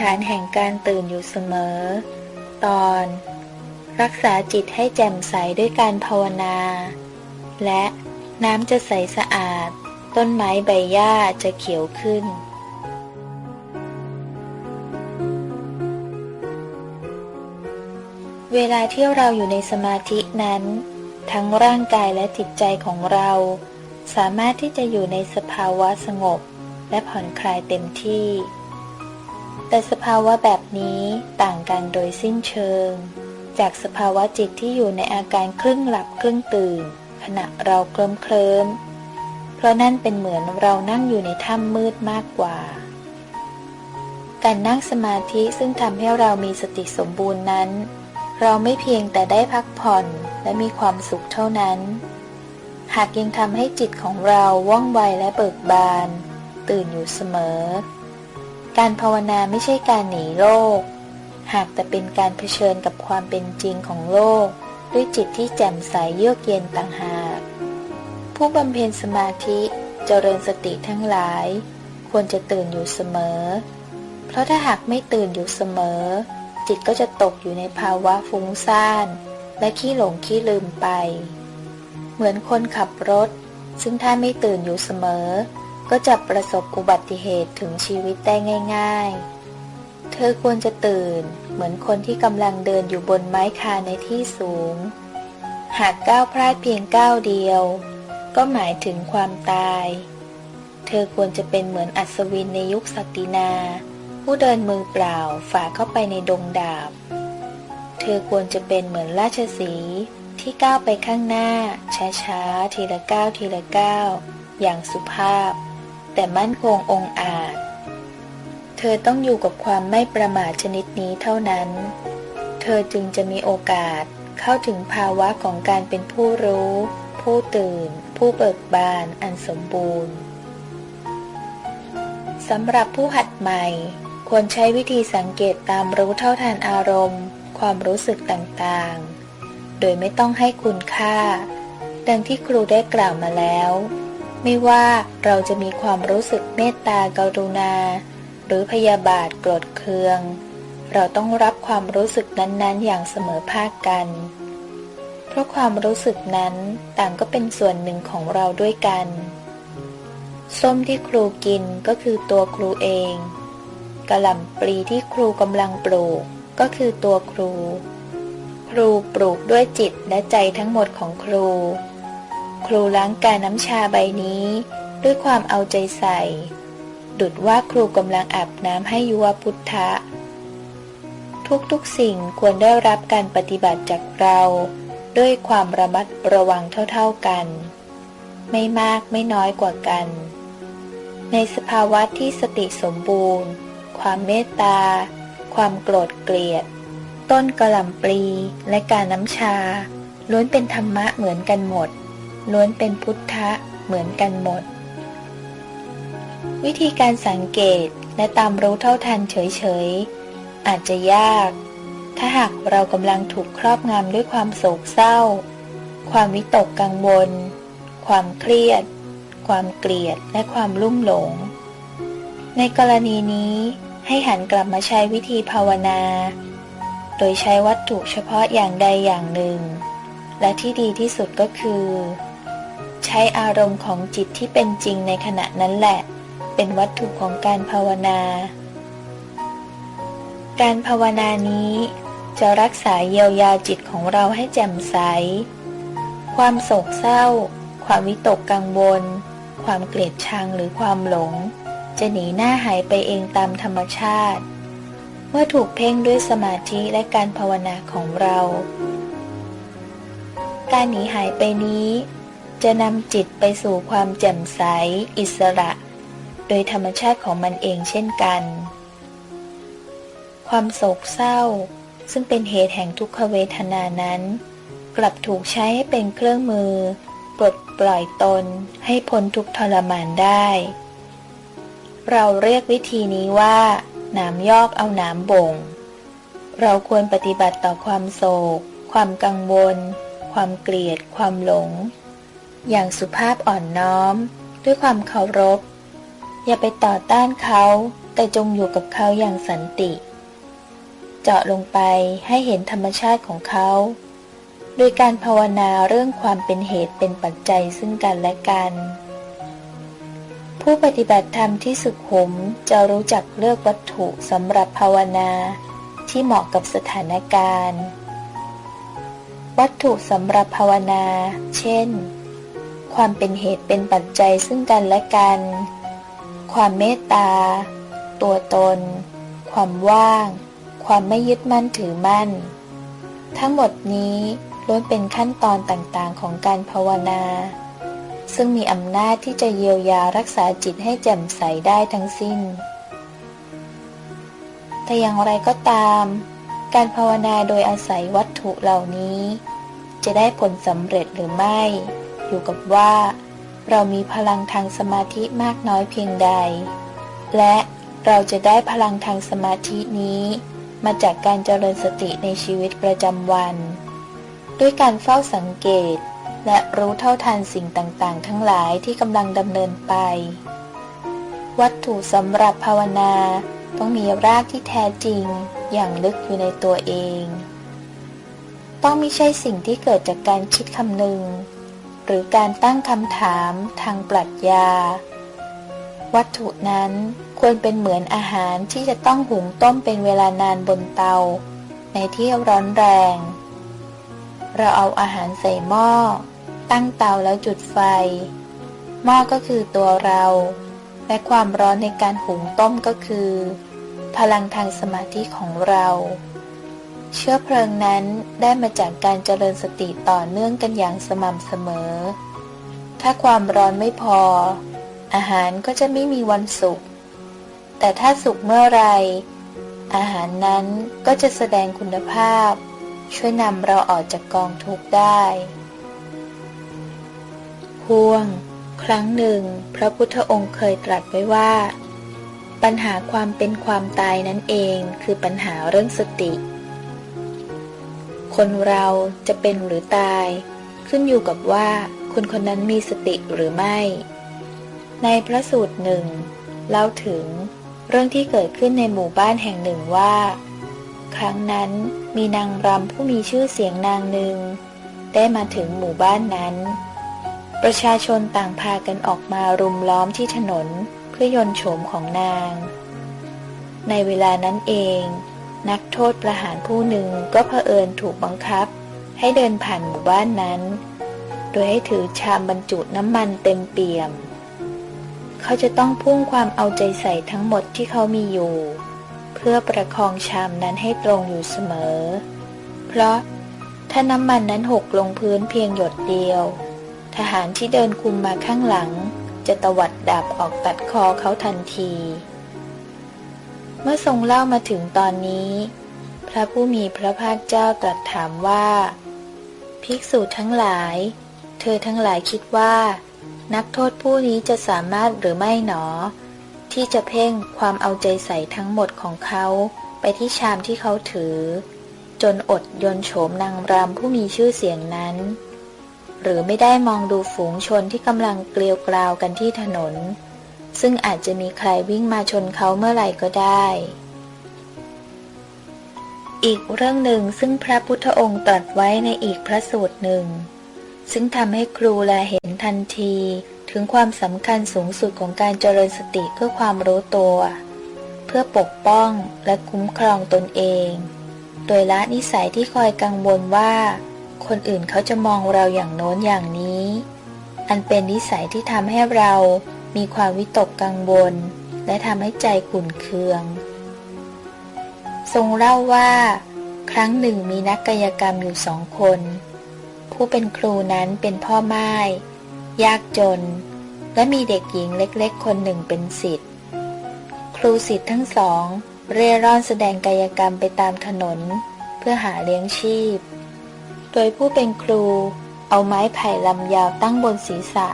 หารแห่งการตื่นอยู่เสมอ ตอน รักษาจิตให้แจ่มใสด้วยการภาวนา และน้ำจะใสสะอาด ต้นไม้ใบหญ้าจะเขียวขึ้น เวลาที่เราอยู่ในสมาธินั้น ทั้งร่างกายและจิตใจของเรา สามารถที่จะอยู่ในสภาวะสงบ และผ่อนคลายเต็มที่ แต่สภาวะแบบนี้ต่างกันโดยสิ้นเชิง จากสภาวะจิตที่อยู่ในอาการครึ่งหลับครึ่งตื่น ขณะเราเคลิ้มเคลิมเพราะนั่นเป็นเหมือนเรานั่งอยู่ในถ้ำมืดมากกว่า การนั่งสมาธิซึ่งทำให้เรามีสติสมบูรณ์นั้น เราไม่เพียงแต่ได้พักผ่อนและมีความสุขเท่านั้น หากยังทำให้จิตของเราว่องไวและเบิกบาน ตื่นอยู่เสมอ การภาวนาไม่ใช่การหนีโลก หากแต่เป็นการเผชิญกับความเป็นจริงของโลก ด้วยจิตที่แจ่มใสเยือกเย็นต่างหาก ผู้บำเพ็ญสมาธิเจริญสติทั้งหลาย ควรจะตื่นอยู่เสมอ เพราะถ้าหากไม่ตื่นอยู่เสมอ จิตก็จะตกอยู่ในภาวะฟุ้งซ่าน และขี้หลงขี้ลืมไป เหมือนคนขับรถ ซึ่งถ้าไม่ตื่นอยู่เสมอ ก็จะประสบอุบัติเหตุถึงชีวิตได้ง่าย ๆ เธอควรจะตื่นเหมือนคนที่กำลังเดินอยู่บนไม้คาในที่สูง หากก้าวพลาดเพียงก้าวเดียว ก็หมายถึงความตาย เธอควรจะเป็นเหมือนอัศวินในยุคศักดินา ผู้เดินมือเปล่าฝ่าเข้าไปในดงดาบ เธอควรจะเป็นเหมือนราชสีที่ก้าวไปข้างหน้า ช้าๆ ทีละก้าวทีละก้าวอย่างสุภาพ แต่มั่นคงองอาจ เธอต้องอยู่กับความไม่ประมาทชนิดนี้เท่านั้น เธอจึงจะมีโอกาสเข้าถึงภาวะของการเป็นผู้รู้ ผู้ตื่น ผู้เบิกบานอันสมบูรณ์สำหรับผู้หัดใหม่ ควรใช้วิธีสังเกตตามรู้เท่าทันอารมณ์ ความรู้สึกต่างๆ โดยไม่ต้องให้คุณค่า ดังที่ครูได้กล่าวมาแล้ว ไม่ว่าเราจะมีความรู้สึกเมตตากรุณา หรือพยาบาทโกรธเคือง เราต้องรับความรู้สึกนั้นๆ อย่างเสมอภาคกัน เพราะความรู้สึกนั้นต่างก็เป็นส่วนหนึ่งของเราด้วยกัน ส้มที่ครูกินก็คือตัวครูเองกระหล่ำปลีที่ครูกำลังปลูกก็คือตัวครู ครูปลูกด้วยจิตและใจทั้งหมดของครู ครูล้างกายน้ำชาใบนี้ ด้วยความเอาใจใส่ ดุดว่าครูกำลังอาบน้ำให้ยุวพุทธะ ทุกๆสิ่งควรได้รับการปฏิบัติจากเรา ด้วยความระมัดระวังเท่าๆกัน ไม่มากไม่น้อยกว่ากัน ในสภาวะที่สติสมบูรณ์ ความเมตตา ความโกรธเกลียด ต้นกระหล่ำปลีและการน้ำชาล้วนเป็นธรรมะเหมือนกันหมด ล้วนเป็นพุทธะเหมือนกันหมด วิธีการสังเกตและตามรู้เท่าทันเฉยๆ อาจจะยาก ถ้าหากเรากำลังถูกครอบงำด้วยความโศกเศร้า ความวิตกกังวล ความเครียด ความเกลียดและความลุ่มหลง ในกรณีนี้ให้หันกลับมาใช้วิธีภาวนา โดยใช้วัตถุเฉพาะอย่างใดอย่างหนึ่ง และที่ดีที่สุดก็คือ ช้อารมณ์ของจิตที่เป็นจริงในขณะนั้นแหละ เป็นวัตถุของการภาวนา การภาวนานี้จะรักษาเยียวยาจิตของเราให้แจ่มใส ความโศกเศร้า ความวิตกกังวล ความเกลียดชังหรือความหลง จะหนีหน้าหายไปเองตามธรรมชาติ เมื่อถูกเพ่งด้วยสมาธิและการภาวนาของเรา การหนีหายไปนี้ จะนำจิตไปสู่ความแจ่มใส อิสระ โดยธรรมชาติของมันเองเช่นกัน ความโศกเศร้า ซึ่งเป็นเหตุแห่งทุกขเวทนานั้น กลับถูกใช้ให้เป็นเครื่องมือ ปลดปล่อยตนให้พ้นทุกทรมานได้ เราเรียกวิธีนี้ว่าหนามยอกเอาหนามบ่ง เราควรปฏิบัติต่อความโศก ความกังวล ความเกลียด ความหลง อย่างสุภาพอ่อนน้อม ด้วยความเคารพ อย่าไปต่อต้านเขา แต่จงอยู่กับเขาอย่างสันติ เจาะลงไปให้เห็นธรรมชาติของเขา โดยการภาวนาเรื่องความเป็นเหตุเป็นปัจจัยซึ่งกันและกัน ผู้ปฏิบัติธรรมที่สุขุมจะรู้จักเลือกวัตถุสำหรับภาวนาที่เหมาะกับสถานการณ์ วัตถุสำหรับภาวนา เช่น ความเป็นเหตุเป็นปัจจัยซึ่งกันและกัน ความเมตตา ตัวตน ความว่าง ความไม่ยึดมั่นถือมั่น ทั้งหมดนี้ล้วนเป็นขั้นตอนต่างๆของการภาวนา ซึ่งมีอำนาจที่จะเยียวยารักษาจิตให้แจ่มใสได้ทั้งสิ้น แต่อย่างไรก็ตาม การภาวนาโดยอาศัยวัตถุเหล่านี้ จะได้ผลสำเร็จหรือไม่ อยู่กับว่า เรามีพลังทางสมาธิมากน้อยเพียงใด และเราจะได้พลังทางสมาธินี้ มาจากการเจริญสติในชีวิตประจำวัน ด้วยการเฝ้าสังเกต และรู้เท่าทันสิ่งต่างๆ ทั้งหลายที่กำลังดำเนินไป วัตถุสำหรับภาวนาต้องมีรากที่แท้จริงอย่างลึกอยู่ในตัวเอง ต้องไม่ใช่สิ่งที่เกิดจากการคิดคำนึง หรือการตั้งคำถามทางปรัชญา วัตถุนั้นควรเป็นเหมือนอาหารที่จะต้องหุงต้มเป็นเวลานานบนเตา ในที่ร้อนแรง เราเอาอาหารใส่หม้อ ตั้งเตาแล้วจุดไฟ หม้อก็คือตัวเรา และความร้อนในการหุงต้มก็คือ พลังทางสมาธิของเรา เชื้อเพลิงนั้นได้มาจากการเจริญสติต่อเนื่องกันอย่างสม่ำเสมอ ถ้าความร้อนไม่พอ อาหารก็จะไม่มีวันสุก แต่ถ้าสุกเมื่อไร อาหารนั้นก็จะแสดงคุณภาพ ช่วยนำเราออกจากกองทุกข์ได้ห่วง ครั้งหนึ่ง พระพุทธองค์เคยตรัสไว้ว่า ปัญหาความเป็นความตายนั่นเอง คือปัญหาเรื่องสติ คนเราจะเป็นหรือตาย ขึ้นอยู่กับว่าคนคนนั้นมีสติหรือไม่ ในพระสูตรหนึ่งเล่าถึงเรื่องที่เกิดขึ้นในหมู่บ้านแห่งหนึ่งว่า ครั้งนั้นมีนางรำผู้มีชื่อเสียงนางหนึ่ง ได้มาถึงหมู่บ้านนั้น ประชาชนต่างพากันออกมารุมล้อมที่ถนนเพื่อยนโฉมของนาง ในเวลานั้นเอง นักโทษประหารผู้หนึ่งก็เผอิญถูกบังคับ ให้เดินผ่านหมู่บ้านนั้น โดยให้ถือชามบรรจุน้ำมันเต็มเปี่ยม เขาจะต้องพุ่งความเอาใจใส่ทั้งหมดที่เขามีอยู่ เพื่อประคองชามนั้นให้ตรงอยู่เสมอ เพราะถ้าน้ำมันนั้นหกลงพื้นเพียงหยดเดียว ทหารที่เดินคุมมาข้างหลัง จะตวัดดาบออกตัดคอเขาทันที มื่อทรงเล่ามาถึงตอนนี้ พระผู้มีพระภาคเจ้าตรัสถามว่า ภิกษุทั้งหลาย เธอทั้งหลายคิดว่า นักโทษผู้นี้จะสามารถหรือไม่หนอ ที่จะเพ่งความเอาใจใส่ทั้งหมดของเขาไปที่ชามที่เขาถือ จนอดยนโฉมนางรำผู้มีชื่อเสียงนั้น หรือไม่ได้มองดูฝูงชนที่กำลังเกลียวกราวกันที่ถนน ซึ่งอาจจะมีใครวิ่งมาชนเขาเมื่อไหร่ก็ได้ อีกเรื่องหนึ่งซึ่งพระพุทธองค์ตรัสไว้ในอีกพระสูตรหนึ่ง ซึ่งทำให้ครูแลเห็นทันทีถึงความสำคัญสูงสุดของการเจริญสติเพื่อความรู้ตัว เพื่อปกป้องและคุ้มครองตนเอง โดยละนิสัยที่คอยกังวลว่า คนอื่นเขาจะมองเราอย่างโน้นอย่างนี้ อันเป็นนิสัยที่ทำให้เรา มีความวิตกกังวล และทำให้ใจขุ่นเคือง ทรงเล่าว่า ครั้งหนึ่งมีนักกายกรรมอยู่สองคน ผู้เป็นครูนั้นเป็นพ่อไม้ยากจน และมีเด็กหญิงเล็กๆ คนหนึ่งเป็นสิทธิ์ ครูสิทธิ์ทั้งสอง เร่ร่อนแสดงกายกรรมไปตามถนน เพื่อหาเลี้ยงชีพ โดยผู้เป็นครูเอาไม้ไผ่ลำยาวตั้งบนศีรษะ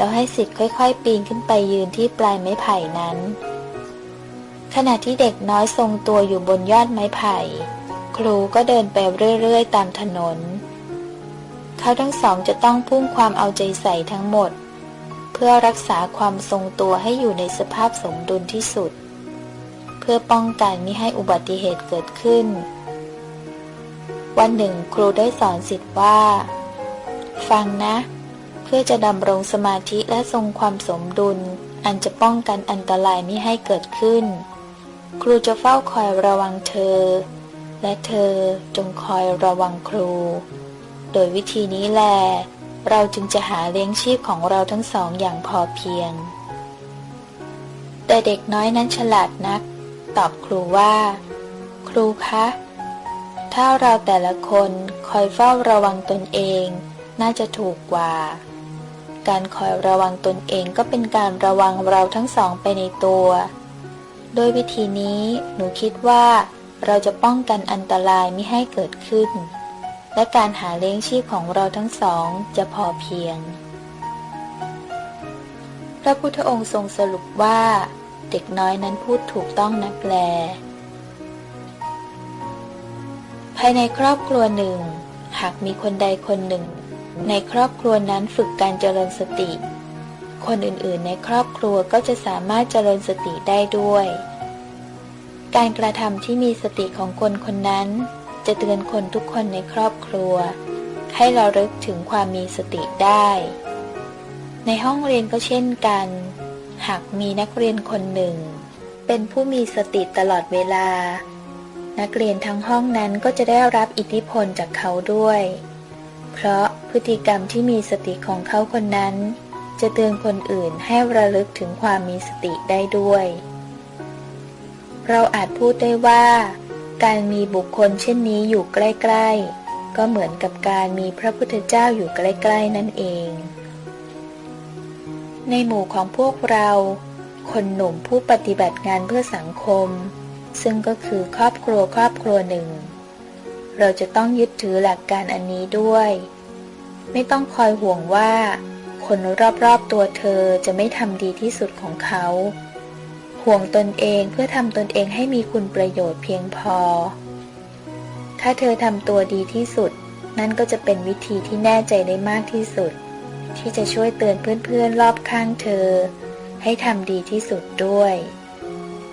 แล้วให้สิทธิ์ค่อยๆ ปีนขึ้นไปยืนที่ปลายไม้ไผ่นั้น ขณะที่เด็กน้อยทรงตัวอยู่บนยอดไม้ไผ่ ครูก็เดินไปเรื่อยๆ ตามถนน เขาทั้งสองจะต้องพุ่งความเอาใจใส่ทั้งหมด เพื่อรักษาความทรงตัวให้อยู่ในสภาพสมดุลที่สุด เพื่อป้องกันมิให้อุบัติเหตุเกิดขึ้น วันหนึ่งครูได้สอนสิทธิ์ว่า ฟังนะ พื่อจะดำรงสมาธิและทรงความสมดุล อันจะป้องกันอันตรายมิให้เกิดขึ้น ครูจะเฝ้าคอยระวังเธอ และเธอจงคอยระวังครู โดยวิธีนี้แหละเราจึงจะหาเลี้ยงชีพของเราทั้งสองอย่างพอเพียง แต่เด็กน้อยนั้นฉลาดนัก ตอบครูว่า ครูคะ ถ้าเราแต่ละคนคอยเฝ้าระวังตนเอง น่าจะถูกกว่า การคอยระวังตนเองก็เป็นการระวังเราทั้งสองไปในตัว โดยวิธีนี้หนูคิดว่าเราจะป้องกันอันตรายไม่ให้เกิดขึ้น และการหาเลี้ยงชีพของเราทั้งสองจะพอเพียง พระพุทธองค์ทรงสรุปว่า เด็กน้อยนั้นพูดถูกต้องนักแล ภายในครอบครัวหนึ่ง หากมีคนใดคนหนึ่ง ในครอบครัวนั้นฝึกการเจริญสติ คนอื่นๆ ในครอบครัวก็จะสามารถเจริญสติได้ด้วย การกระทำที่มีสติของคนคนนั้น จะเตือนคนทุกคนในครอบครัว ให้เราลึกถึงความมีสติได้ ในห้องเรียนก็เช่นกัน หากมีนักเรียนคนหนึ่ง เป็นผู้มีสติตลอดเวลา นักเรียนทั้งห้องนั้นก็จะได้รับอิทธิพลจากเขาด้วย เพราะพฤติกรรมที่มีสติของเขาคนนั้น จะเตือนคนอื่นให้ระลึกถึงความมีสติได้ด้วย เราอาจพูดได้ว่า การมีบุคคลเช่นนี้อยู่ใกล้ ๆ ก็เหมือนกับการมีพระพุทธเจ้าอยู่ใกล้ ๆ นั่นเอง ในหมู่ของพวกเรา คนหนุ่มผู้ปฏิบัติงานเพื่อสังคม ซึ่งก็คือครอบครัวครอบครัวหนึ่ง เราจะต้องยึดถือหลักการอันนี้ด้วย ไม่ต้องคอยห่วงว่า คนรอบๆตัวเธอจะไม่ทำดีที่สุดของเขา ห่วงตนเองเพื่อทำตนเองให้มีคุณประโยชน์เพียงพอ ถ้าเธอทำตัวดีที่สุด นั่นก็จะเป็นวิธีที่แน่ใจได้มากที่สุด ที่จะช่วยเตือนเพื่อนๆรอบข้างเธอ ให้ทำดีที่สุดด้วย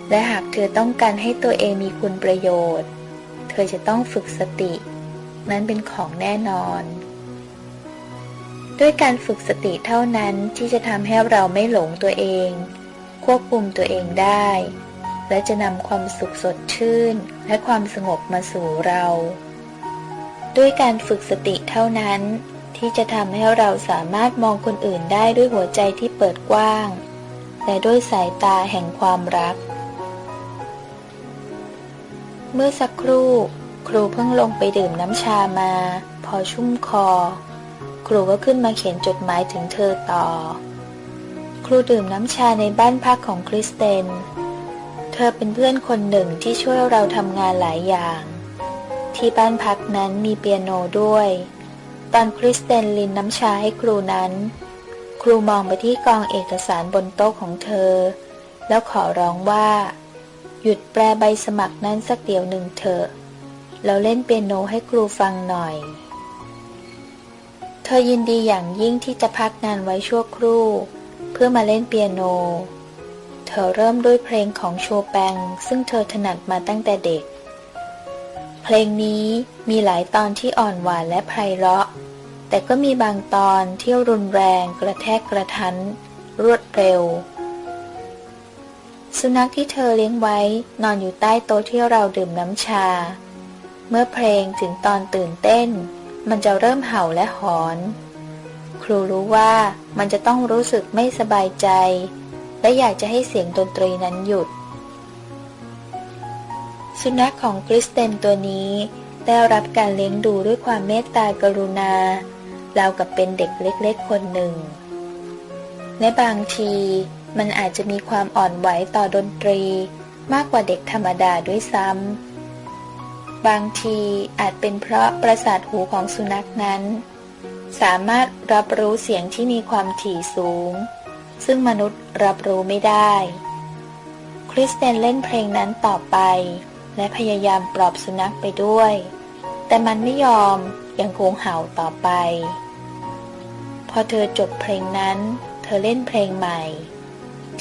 และหากเธอต้องการให้ตัวเองมีคุณประโยชน์ ธอจะต้องฝึกสติ นั้นเป็นของแน่นอน ด้วยการฝึกสติเท่านั้นที่จะทำให้เราไม่หลงตัวเอง ควบคุมตัวเองได้ และจะนำความสุขสดชื่น และความสงบมาสู่เรา ด้วยการฝึกสติเท่านั้นที่จะทำให้เราสามารถมองคนอื่นได้ด้วยหัวใจที่เปิดกว้าง และด้วยสายตาแห่งความรัก เมื่อสักครู่ ครูเพิ่งลงไปดื่มน้ำชามา พอชุ่มคอ ครูก็ขึ้นมาเขียนจดหมายถึงเธอต่อ ครูดื่มน้ำชาในบ้านพักของคริสเตน เธอเป็นเพื่อนคนหนึ่งที่ช่วยเราทำงานหลายอย่าง ที่บ้านพักนั้นมีเปียโนด้วย ตอนคริสเตนลินน้ำชาให้ครูนั้น ครูมองไปที่กองเอกสารบนโต๊ะของเธอ แล้วขอร้องว่า หยุดแปลใบสมัครนั้นสักเดี๋ยวหนึ่งเถอะแล้วเล่นเปียโนให้ครูฟังหน่อย เธอยินดีอย่างยิ่งที่จะพักงานไว้ชั่วครู่ เพื่อมาเล่นเปียโน เธอเริ่มด้วยเพลงของโชแปง ซึ่งเธอถนัดมาตั้งแต่เด็ก เพลงนี้มีหลายตอนที่อ่อนหวานและไพเราะ แต่ก็มีบางตอนที่รุนแรงกระแทกกระทัน รวดเร็ว สุนัขที่เธอเลี้ยงไว้นอนอยู่ใต้โต๊ะที่เราดื่มน้ำชา เมื่อเพลงถึงตอนตื่นเต้น มันจะเริ่มเห่าและหอน ครูรู้ว่ามันจะต้องรู้สึกไม่สบายใจ และอยากจะให้เสียงดนตรีนั้นหยุด สุนัขของคริสเตนตัวนี้ได้รับการเลี้ยงดูด้วยความเมตตากรุณา ราวกับเป็นเด็กเล็กๆคนหนึ่ง และบางที มันอาจจะมีความอ่อนไหวต่อดนตรี มากกว่าเด็กธรรมดาด้วยซ้ำ บางทีอาจเป็นเพราะประสาทหูของสุนัขนั้น สามารถรับรู้เสียงที่มีความถี่สูง ซึ่งมนุษย์รับรู้ไม่ได้ คริสเตนเล่นเพลงนั้นต่อไป และพยายามปลอบสุนัขไปด้วย แต่มันไม่ยอมยังคงเห่าต่อไป พอเธอจบเพลงนั้น เธอเล่นเพลงใหม่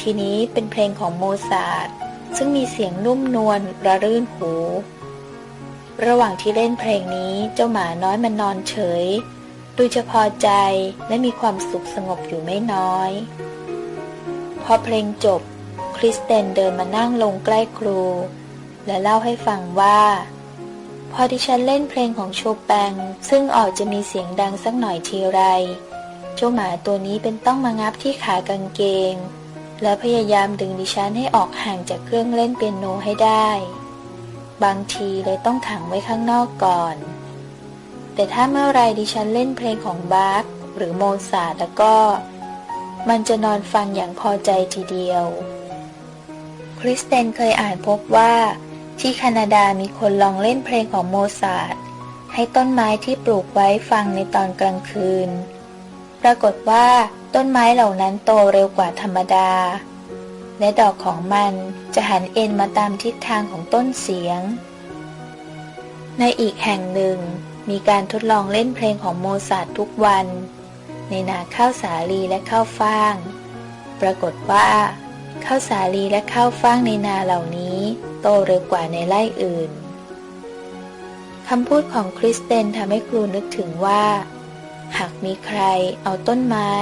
ทีนี้เป็นเพลงของโมซาร์ทซึ่งมีเสียงนุ่มนวลระรื่นหู ระหว่างที่เล่นเพลงนี้เจ้าหมาน้อยมันนอนเฉย ดูจะพอใจและมีความสุขสงบอยู่ไม่น้อย พอเพลงจบ คริสเตนเดินมานั่งลงใกล้ครู และเล่าให้ฟังว่า พอดิฉันเล่นเพลงของโชแปงซึ่งออกจะมีเสียงดังสักหน่อยทีไร เจ้าหมาตัวนี้เป็นต้องมางับที่ขากางเกง และพยายามดึงดิฉันให้ออกห่างจากเครื่องเล่นเปียโนให้ได้ บางทีเลยต้องขังไว้ข้างนอกก่อน แต่ถ้าเมื่อไรดิฉันเล่นเพลงของบาร์กหรือโมซาแล้วก็ มันจะนอนฟังอย่างพอใจทีเดียว คริสเตนเคยอ่านพบว่า ที่แคนาดามีคนลองเล่นเพลงของโมซาให้ต้นไม้ที่ปลูกไว้ฟังในตอนกลางคืน รากฏว่าต้นไม้เหล่านั้นโตเร็วกว่าธรรมดา และดอกของมันจะหันเอ็นมาตามทิศทางของต้นเสียง ในอีกแห่งหนึ่งมีการทดลองเล่นเพลงของโมซาร์ททุกวัน ในนาข้าวสาลีและข้าวฟ่าง ปรากฏว่าข้าวสาลีและข้าวฟ่างในนาเหล่านี้โตเร็วกว่าในไร่อื่นคำพูดของคริสเตนทำให้ครูนึกถึงว่า หากมีใครเอาต้นไม้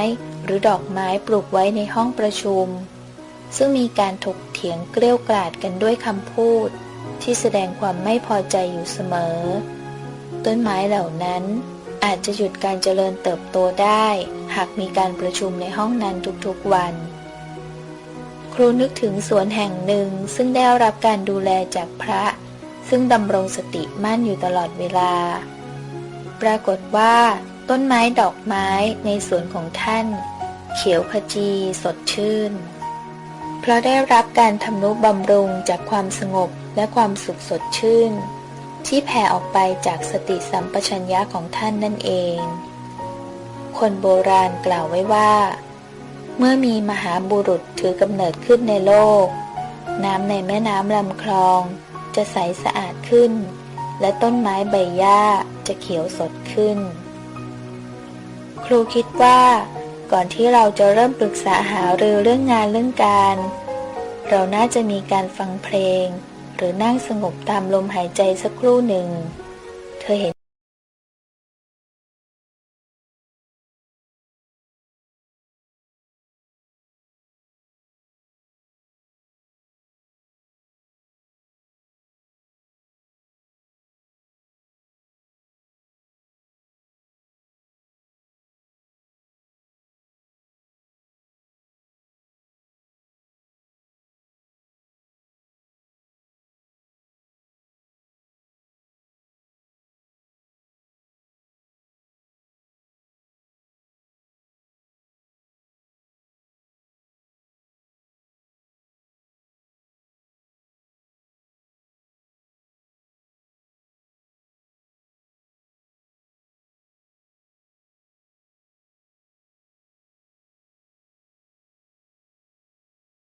หรือดอกไม้ปลูกไว้ในห้องประชุม ซึ่งมีการถกเถียงเกลี้ยวกล่อดกันด้วยคำพูด ที่แสดงความไม่พอใจอยู่เสมอ ต้นไม้เหล่านั้นอาจจะหยุดการเจริญเติบโตได้ หากมีการประชุมในห้องนั้นทุกๆวัน ครูนึกถึงสวนแห่งหนึ่งซึ่งได้รับการดูแลจากพระ ซึ่งดำรงสติมั่นอยู่ตลอดเวลา ปรากฏว่า ต้นไม้ดอกไม้ในสวนของท่าน เขียวขจีสดชื่น เพราะได้รับการทำนุบำรุงจากความสงบและความสุขสดชื่น ที่แผ่ออกไปจากสติสัมปชัญญะของท่านนั่นเอง คนโบราณกล่าวไว้ว่า เมื่อมีมหาบุรุษถือกำเนิดขึ้นในโลก น้ำในแม่น้ำลำคลอง จะใสสะอาดขึ้น และต้นไม้ใบหญ้าจะเขียวสดขึ้น ครูคิดว่า ก่อนที่เราจะเริ่มปรึกษาหารือเรื่องงานเรื่องการ เราน่าจะมีการฟังเพลง หรือนั่งสงบตามลมหายใจสักครู่หนึ่ง เธอเห็น